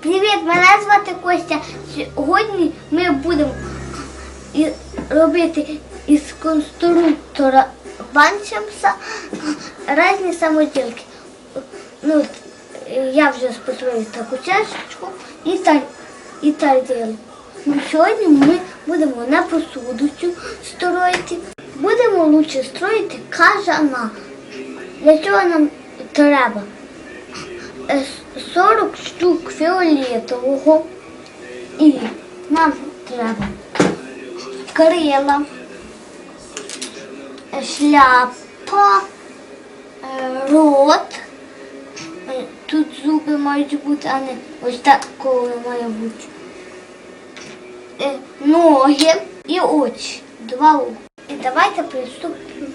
Привіт, мене звати Костя. Сьогодні ми будемо робити із конструктора Банчемса різні самоділки. Ну, я вже способив таку чашечку і так, і. Ну, сьогодні ми будемо на посуду строїти. Будемо лучше строїти кажана. Для цього нам треба е, 40 штук фіолетового і нам треба крила, шляпа, е, рот. Е, Тут зуби мають бути, а не ось такого має бути. Е, Ноги і очі. Два ока. І давайте приступимо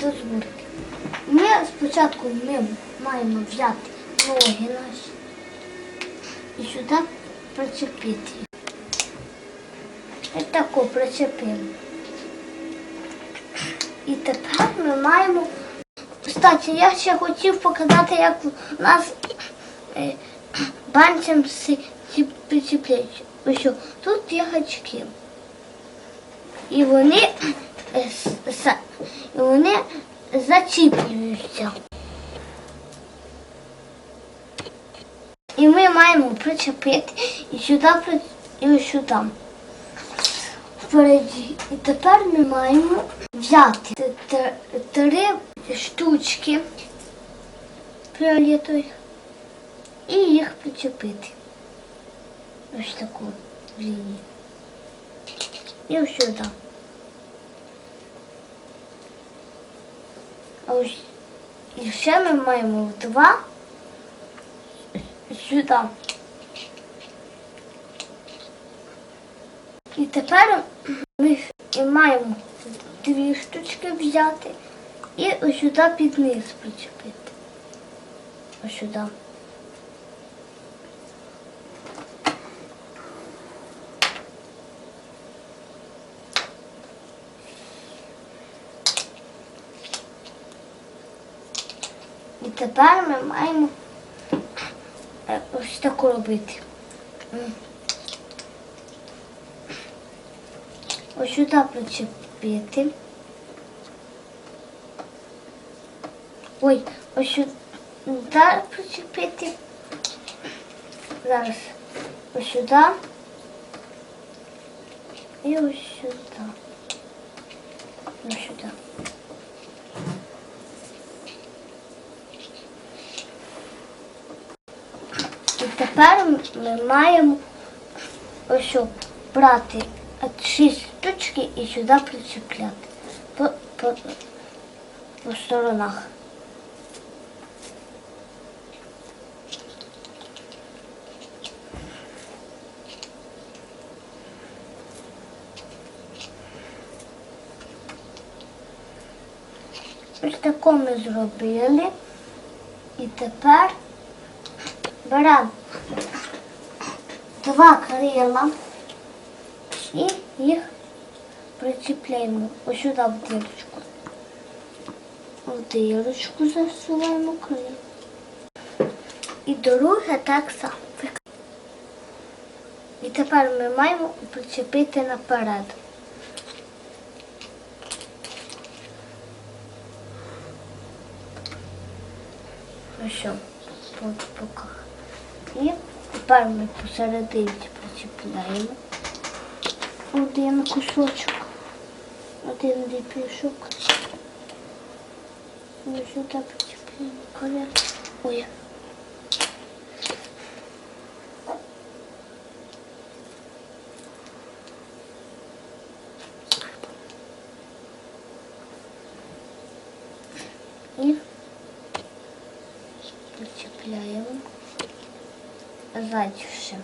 до зборки. Ми спочатку ми маємо взяти ноги наші і сюди причепити. їх. Ось тако причепимо. І тепер ми маємо. Кстати, я ще хотів показати, як у нас банцем причепляють. Ось тут є гачки. І вони, і вони зачіплюються. І ми маємо причепити сюди, і ось сюди. Впереді. І тепер ми маємо взяти три штучки фіолетових і їх причепити. Ось таку лінію. І ось сюди. Ось і ще ми маємо два сюди. І тепер ми маємо дві штучки взяти і ось сюди під низ причепити. Ось сюди. І тепер ми маємо ось таку робити. Ось сюди причепити. Ой, ось сюди причепити. Зараз ось сюди. І ось сюди. Ось сюди. Тепер ми маємо ось брати шість штучки і сюди причепляти по, по, по сторонах. Ось тако ми зробили. І тепер беремо два крила і їх причіпляємо ось сюди в дирочку. В дирочку засуваємо крила. І друге так само. І тепер ми маємо причепити наперед. Ось що, по І тепер ми посередині причіпляємо один кусочок, один ліпішок. І сюди причіпляємо колір. Ой. І причепляємо ще.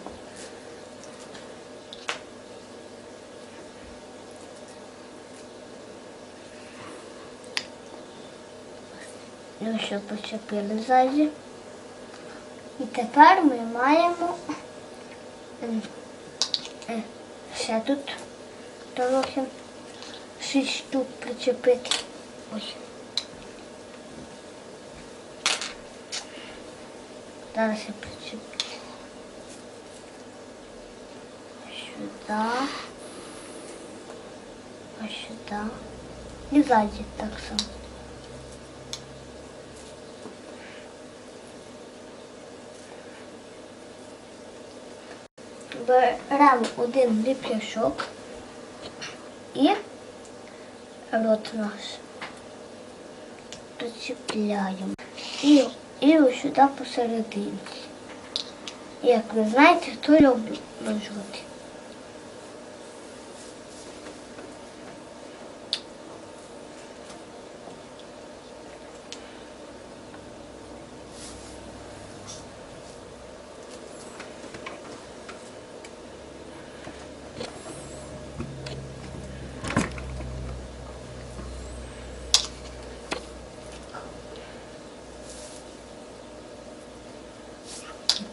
Ну що, почепили ззаді. І тепер ми маємо ем, е, ще тут трохи шість штук причепити. Ось. Зараз я причеплю. Ось сюди. І ззаді так само. Беремо один ліпляшок і рот наш причіпляємо. І, і ось сюди посередині. Як ви знаєте, хто любить жовтий.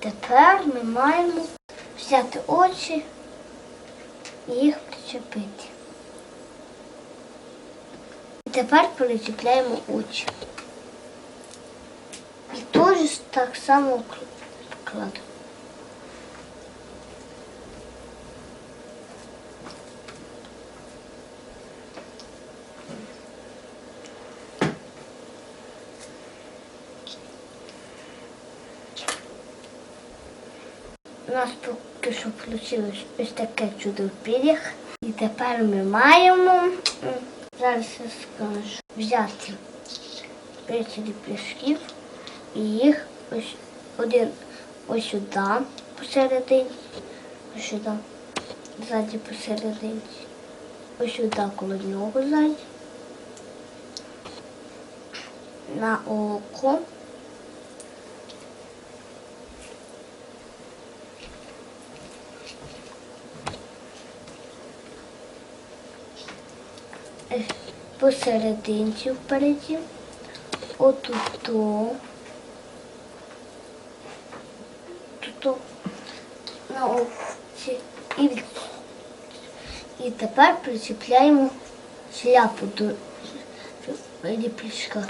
Тепер ми маємо взяти очі і їх причепити. І тепер причіпляємо очі. І теж так само кладемо. Нас поки що вийшло ось таке чудо пір'ях. І тепер ми маємо, зараз я скажу, взяти п'ять пляшків і їх ось один ось сюди посередині, ось сюди, ззаді посередині, ось сюди коло нього ззаді, на око. Посерединці впереді, отут, то, тут на оці і, і тепер причіпляємо шляпу до ліпічка.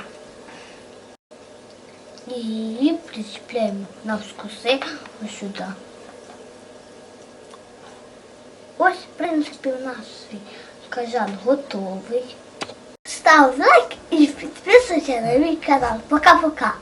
І її причіпляємо навскоси ось сюди. Ось, в принципі, у нас свій кажан готовий. Став лайк і підписуйся на мій канал. Пока-пока.